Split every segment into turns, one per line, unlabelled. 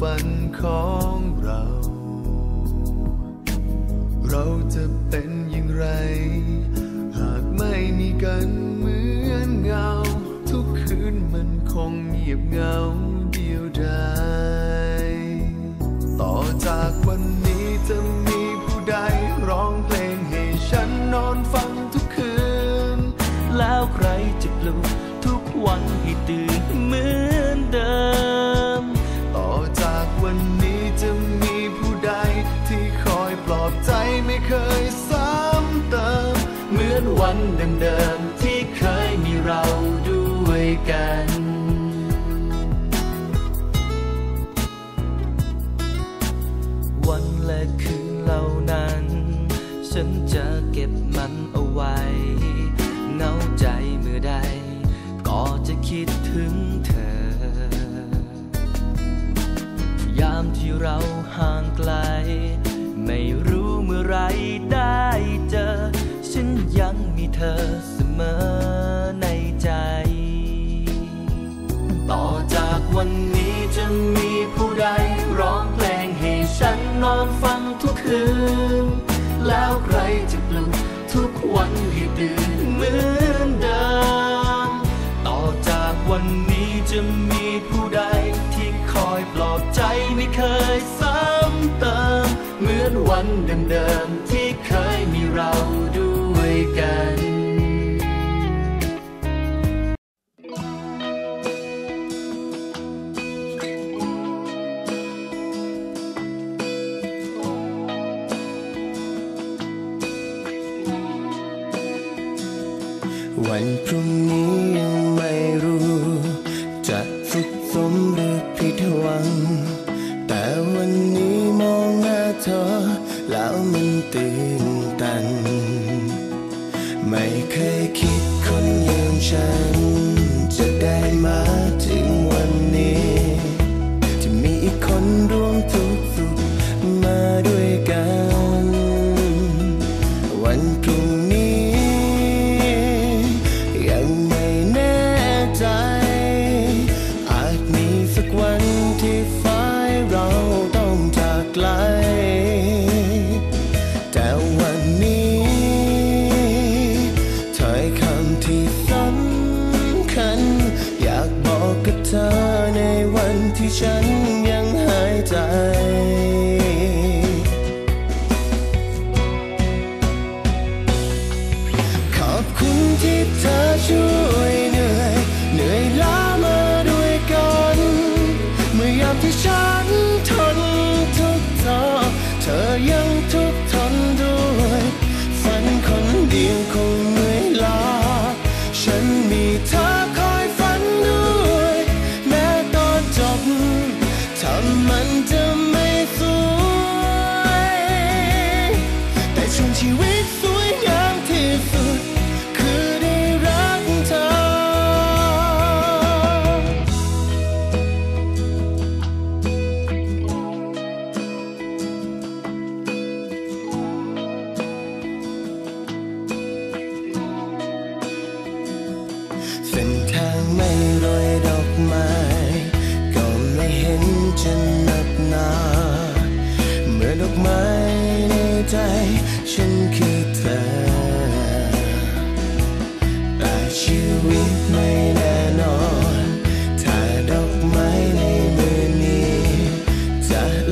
ฝันของ จไม่เคยซ้ำเติม
เหมือนวันเดิมๆที่เคยมีเราด้วยกันวันและคืนเหล่านั้น ฉันจะเก็บมันเอาไว้เงาใจเมื่อใด ก็จะคิดถึงเธอ ยามที่เราห่างไกล ไม่รู้ เมื่อไรได้เจอ ฉันยังมีเธอเสมอ ฝันเดิมๆที่เคยมีเราด้วยกัน
วันพรุ่งนี้ยังไม่รู้จะ ที่สำคัญ อยากบอกกับเธอในวันที่ฉันยังหายใจขอบคุณที่เธอช่วยเหนื่อย เหนื่อยล้ามาด้วยกัน เมื่อยามที่ฉัน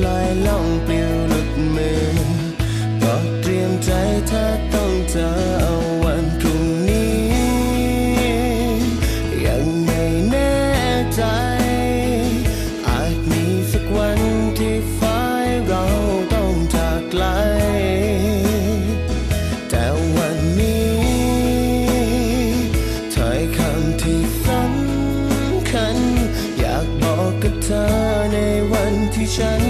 ลอยล่องปลิวหลุดมือก็เตรียมใจถ้าต้องเจอเอาวันพรุ่งนี้ ยังไม่แน่ใจ อาจมีสักวันที่ฝ่ายเราต้องจากไกล แต่วันนี้ถอยคำที่สำคัญ อยากบอกกับเธอในวันที่ฉัน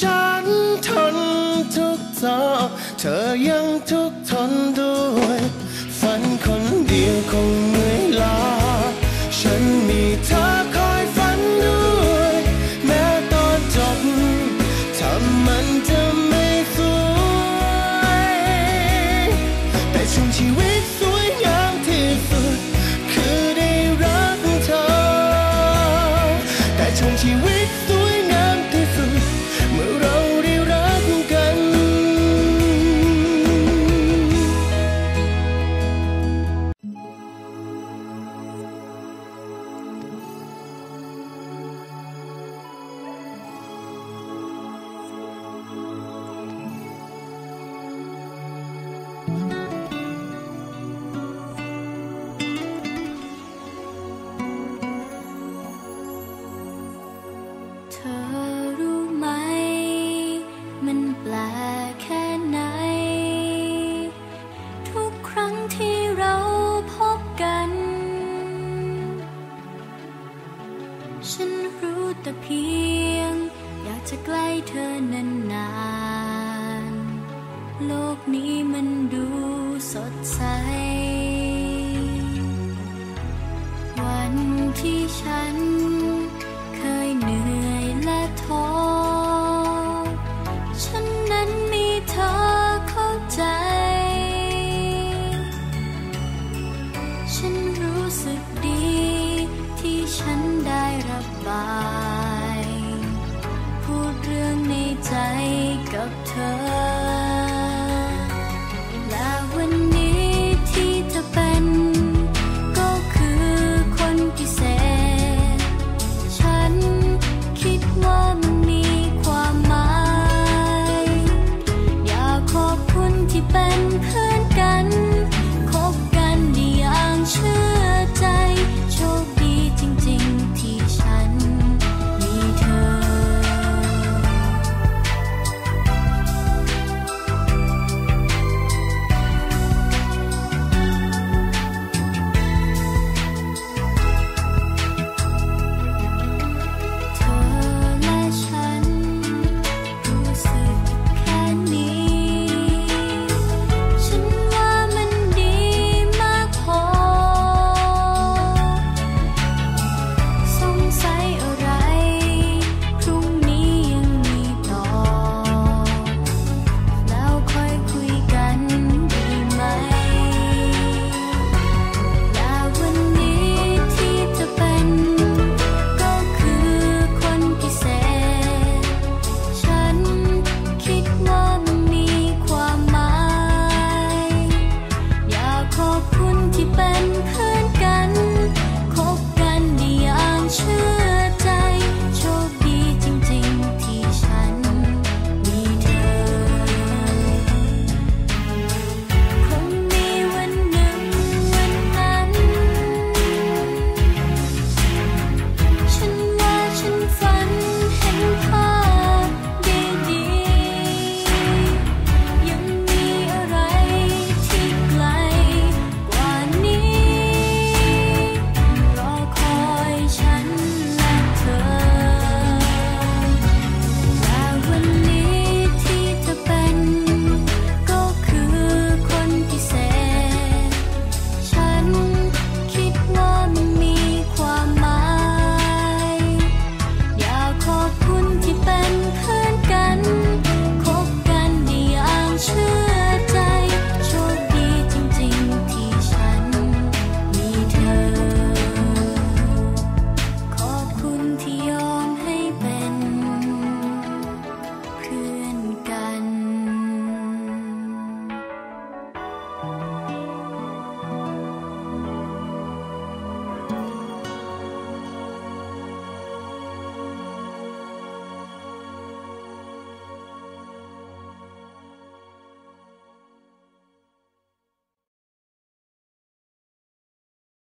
ฉันทนทุกต่อเธอยังทุกทนด้วย ฝันคนเดียวคง รู้แต่เพี
ยง อยากจะใกล้เธอนานนานโลกนี้มันดูสดใส วันที่ฉัน